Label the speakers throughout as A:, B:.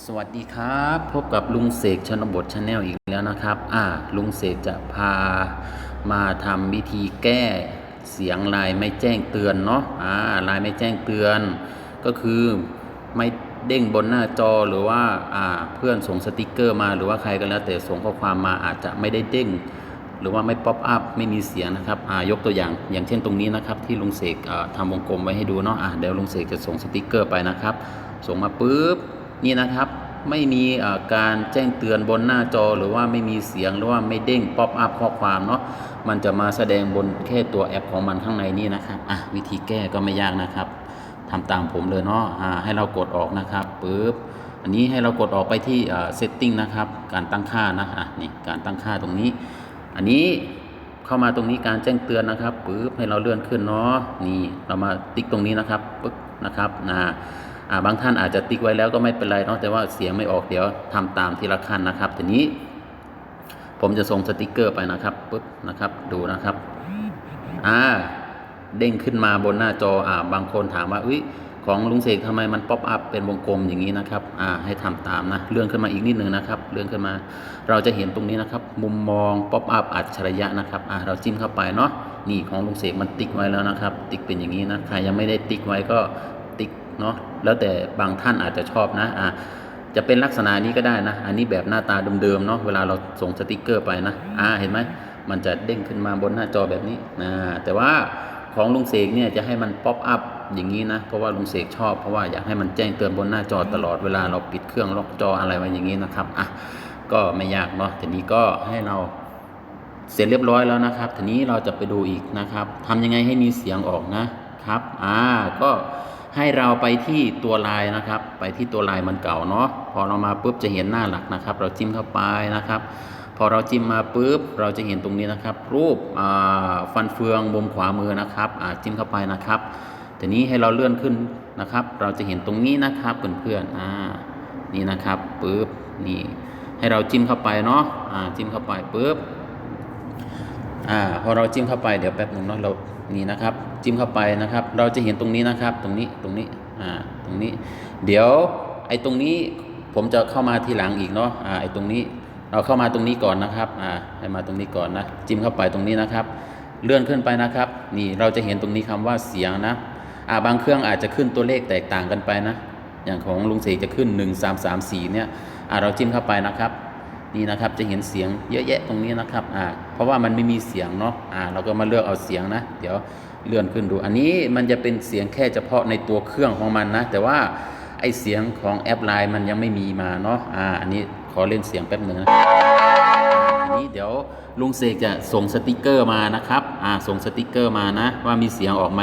A: สวัสดีครับ พบกับลุงเสกชนบทชาแนลอีกแล้วนะครับ อ่า ลุงเสกจะพามาทำวิธีแก้เสียงลายไม่แจ้งเตือนเนาะอ่าลายไม่แจ้งเตือน ก็คือไม่เด้งบนหน้าจอหรือว่าอ่าเพื่อนส่งสติกเกอร์มาหรือว่าใครก็แล้วแต่ส่งข้อความมาอาจจะไม่ได้เด้ง หรือว่าไม่ป๊อปอัพไม่มีเสียงนะครับอ่ายกตัวอย่างอย่างเช่นตรงนี้นะครับ ที่ลุงเสกอ่าทำวงกลมไว้ให้ดูเนาะอ่าเดี๋ยวลุงเสกจะส่งสติกเกอร์ไปนะครับ ส่งมาปุ๊บ นี่นะครับไม่มีการแจ้งเตือนบนหน้าจอหรือว่าไม่มีเสียงหรือว่าไม่เด้งป๊อปอัพข้อความเนาะมันจะมาแสดงบนแค่ตัวแอปของมันข้างในนี่นะครับอะวิธีแก้ก็ไม่ยากนะครับทำตามผมเลยเนาะอ่าให้เรากดออกนะครับปุ๊บอันนี้ให้เรากดออกไปที่อ่า setting นะครับ การตั้งค่านะอะนี่การตั้งค่าตรงนี้ อันนี้เข้ามาตรงนี้การแจ้งเตือนนะครับปุ๊บให้เราเลื่อนขึ้นเนาะนี่เรามาติ๊กตรงนี้นะครับปึ๊บนะครับนะอ่า บางท่านอาจจะติ๊กไว้แล้วก็ไม่เป็นไรเนาะแต่ว่าเสียงไม่ออกเดี๋ยวทำตามทีละขั้นนะครับทีนี้ ผมจะส่งสติกเกอร์ไปนะครับปึ๊บนะครับดูนะครับอ่าเด้งขึ้นมาบนหน้าจออ่าบางคนถามว่าอุ้ยของลุงเสกทำไมมันป๊อปอัพเป็นวงกลมอย่างนี้นะครับอ่าให้ทำตามนะเลื่อนขึ้นมาอีกนิดนึงนะครับเลื่อนขึ้นมา เราจะเห็นตรงนี้นะครับ มุมมองป๊อปอัพอัจฉริยะนะครับอ่าเราจิ้มเข้าไปเนาะนี่ของลุงเสกมันติ๊กไว้แล้วนะครับ ติ๊กเป็นอย่างนี้นะใครยังไม่ได้ติ๊กไว้ก็ติ๊ก เนาะแล้วแต่บางท่านอาจจะชอบนะอ่าจะเป็นลักษณะนี้ก็ได้นะ อันนี้แบบหน้าตาเดิมๆเนาะเวลาเราส่งสติกเกอร์ไปนะอ่าเห็นไหมมันจะเด้งขึ้นมาบนหน้าจอแบบนี้นะแต่ว่าของลุงเสกเนี่ยจะให้มันป๊อปอัพอย่างนี้นะ เพราะว่าลุงเสกชอบเพราะว่าอยากให้มันแจ้งเตือนบนหน้าจอตลอดเวลาเราปิดเครื่องล็อกจออะไรไว้อย่างนี้นะครับอะก็ไม่ยากเนาะทีนี้ก็ให้เราเสร็จเรียบร้อยแล้วนะครับทีนี้เราจะไปดูอีกนะครับทำยังไงให้มีเสียงออกนะครับ อ่าก็ ให้เราไปที่ตัวลายนะครับ ไปที่ตัวลายมันเก่าเนาะพอเรามาปุ๊บจะเห็นหน้าหลักนะครับ เราจิ้มเข้าไปนะครับ พอเราจิ้มมาปุ๊บเราจะเห็นตรงนี้นะครับ รูปฟันเฟืองมุมขวามือนะครับจิ้มเข้าไปนะครับทีนี้ให้เราเลื่อนขึ้นนะครับ เราจะเห็นตรงนี้นะครับเพื่อนๆอ่านี่นะครับปุ๊บนี่ให้เราจิ้มเข้าไปเนาะอ่าจิ้มเข้าไปปุ๊บอ่าพอเราจิ้มเข้าไปเดี๋ยวแป๊บหนึ่งเนาะเรา นี่นะครับ จิ้มเข้าไปนะครับ เราจะเห็นตรงนี้นะครับ ตรงนี้ตรงนี้อ่าตรงนี้ เดี๋ยวไอ้ตรงนี้ผมจะเข้ามาทีหลังอีกเนาะอ่าไอ้ตรงนี้เราเข้ามาตรงนี้ก่อนนะครับอ่าให้มาตรงนี้ก่อนนะ จิ้มเข้าไปตรงนี้นะครับ เลื่อนขึ้นไปนะครับ นี่เราจะเห็นตรงนี้คำว่าเสียงนะอ่าบางเครื่องอาจจะขึ้นตัวเลขแตกต่างกันไปนะ อย่างของลุงเสกจะขึ้น 1 3 3 4เนี่ยอ่าเราจิ้มเข้าไปนะครับ นี่นะครับจะเห็นเสียงเยอะแยะตรงนี้นะครับอ่าเพราะว่ามันไม่มีเสียงเนาะอ่าเราก็มาเลือกเอาเสียงนะ เดี๋ยวเลื่อนขึ้นดู อันนี้มันจะเป็นเสียงแค่เฉพาะในตัวเครื่องของมันนะ แต่ว่าไอเสียงของแอปไลน์มันยังไม่มีมาเนาะอ่าอันนี้ขอเล่นเสียงแป๊บหนึ่งนะอันนี้เดี๋ยวลุงเสกจะส่งสติกเกอร์มานะครับอ่าส่งสติกเกอร์มานะ ว่ามีเสียงออกไหม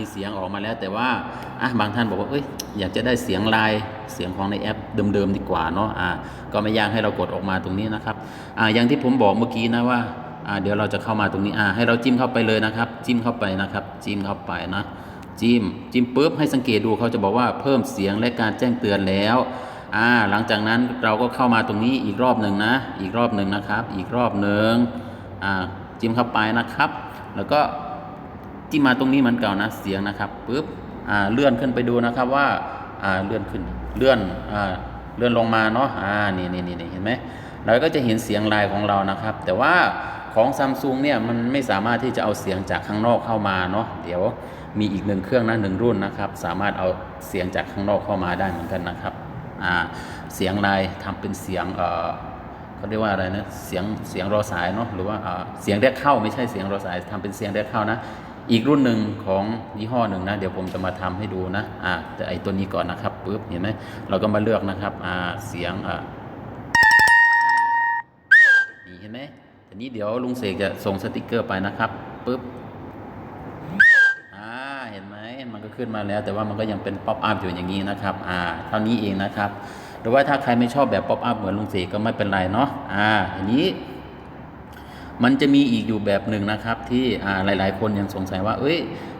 A: มีเสียงออกมาแล้ว แต่ว่าอะบางท่านบอกว่าเอ้ยอยากจะได้เสียงลายเสียงของในแอปเดิมๆดีกว่าเนาะอ่าก็ไม่ยากให้เรากดออกมาตรงนี้นะครับอ่าอย่างที่ผมบอกเมื่อกี้นะว่าอ่าเดี๋ยวเราจะเข้ามาตรงนี้อ่าให้เราจิ้มเข้าไปเลยนะครับ จิ้มเข้าไปนะครับ จิ้มเข้าไปนะจิ้มจิ้มปุ๊บให้สังเกตดูเขาจะบอกว่าเพิ่มเสียงและการแจ้งเตือนแล้วอ่าหลังจากนั้นเราก็เข้ามาตรงนี้อีกรอบหนึ่งนะ อีกรอบหนึ่งนะครับ อีกรอบหนึ่งอ่าจิ้มเข้าไปนะครับ แล้วก็ จิ้มาตรงนี้เหมือนเก่านะเสียงนะครับปุ๊บเลื่อนขึ้นไปดูนะครับว่าเลื่อนขึ้นเลื่อนอเลื่อนลงมาเนาะอ่านี่นี่นี่เห็นไหมเราก็จะเห็นเสียงลายของเรานะครับ แต่ว่าของซัมซุงเนี่ยมันไม่สามารถที่จะเอาเสียงจากข้างนอกเข้ามาเนาะเดี๋ยวมีอีกหนึ่งเครื่องนะหนึ่งรุ่นนะครับ สามารถเอาเสียงจากข้างนอกเข้ามาได้เหมือนกันนะครับอ่าเสียงลายทำเป็นเสียงเอ่อเขาเรียกว่าอะไรนะเสียงเสียงรอสายเนาะหรือว่าเสียงเรียกเข้าไม่ใช่เสียงรอสายทำเป็นเสียงเรียกเข้านะ อีกรุ่นหนึ่งของยี่ห้อหนึ่งนะ เดี๋ยวผมจะมาทำให้ดูนะอ่าแต่ไอตัวนี้ก่อนนะครับปุ๊บเห็นไหมเราก็มาเลือกนะครับอ่าเสียงอ่านี่เห็นไหมทีนี้เดี๋ยวลุงเสกจะส่งสติกเกอร์ไปนะครับปุ๊บอ่าเห็นไหมมันก็ขึ้นมาแล้ว แต่ว่ามันก็ยังเป็นป๊อปอัพอยู่อย่างนี้นะครับอ่าเท่านี้เองนะครับ หรือว่าถ้าใครไม่ชอบแบบป๊อปอัพเหมือนลุงเสกก็ไม่เป็นไรเนาะอ่าอันนี้ มันจะมีอีกอยู่แบบหนึ่งนะครับที่หลาย ๆ คนยังสงสัยว่า เอ้ย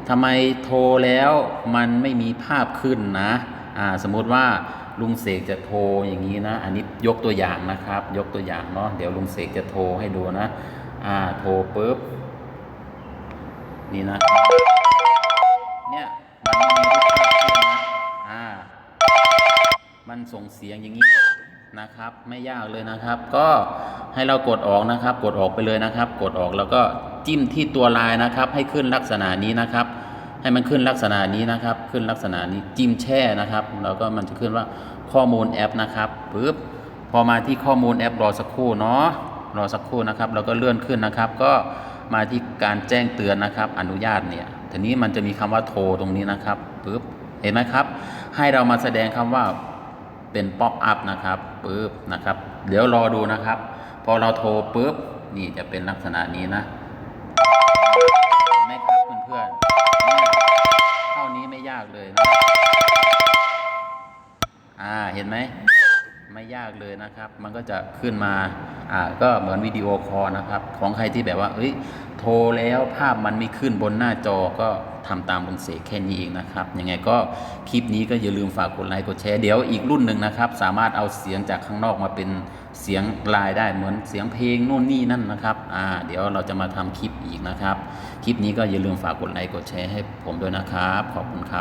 A: ทำไมโทรแล้วมันไม่มีภาพขึ้นนะสมมุติว่าลุงเสกจะโทรอย่างนี้นะ อันนี้ยกตัวอย่างนะครับ ยกตัวอย่างเนาะเดี๋ยวลุงเสกจะโทรให้ดูนะอ่าโทรปุ๊บนี่นะครับเนี่ยมันไม่มีรูปภาพขึ้นนะมันส่งเสียงอย่างนี้ นะครับไม่ยากเลยนะครับ ก็ให้เรากดออกนะครับ กดออกไปเลยนะครับ กดออกแล้วก็จิ้มที่ตัวลายนะครับ ให้ขึ้นลักษณะนี้นะครับ ให้มันขึ้นลักษณะนี้นะครับ ขึ้นลักษณะนี้จิ้มแช่นะครับ แล้วก็มันจะขึ้นว่าข้อมูลแอปนะครับปึ๊บพอมาที่ข้อมูลแอปรอสักครู่เนาะรอสักครู่นะครับแล้วก็เลื่อนขึ้นนะครับ ก็มาที่การแจ้งเตือนนะครับ อนุญาตเนี่ยทีนี้มันจะมีคำว่าโทรตรงนี้นะครับปึ๊บเห็นไหมครับ ให้เรามาแสดงคำว่า เป็นป๊อปอัพนะครับปึ๊บนะครับ เดี๋ยวรอดูนะครับ พอเราโทรปึ๊บนี่จะเป็นลักษณะนี้นะเห็นไหมครับเพื่อนๆเนี่ยเท่านี้ไม่ยากเลยนะอ่าเห็นไหมไม่ยากเลยนะครับ มันก็จะขึ้นมา อ่าก็เหมือนวิดีโอคอลนะครับ ของใครที่แบบว่าเอ้ยโทรแล้วภาพมันไม่ขึ้นบนหน้าจอก็ทำตามลุงเสกแค่นี้เองนะครับ ยังไงก็คลิปนี้ก็อย่าลืมฝากกดไลค์กดแชร์เดี๋ยวอีกรุ่นหนึ่งนะครับ สามารถเอาเสียงจากข้างนอกมาเป็นเสียงลน์ได้เหมือนเสียงเพลงนู่นนี่นั่นนะครับอ่าเดี๋ยวเราจะมาทำคลิปอีกนะครับ คลิปนี้ก็อย่าลืมฝากกดไลค์กดแชร์ให้ผมด้วยนะครับ ขอบคุณครับ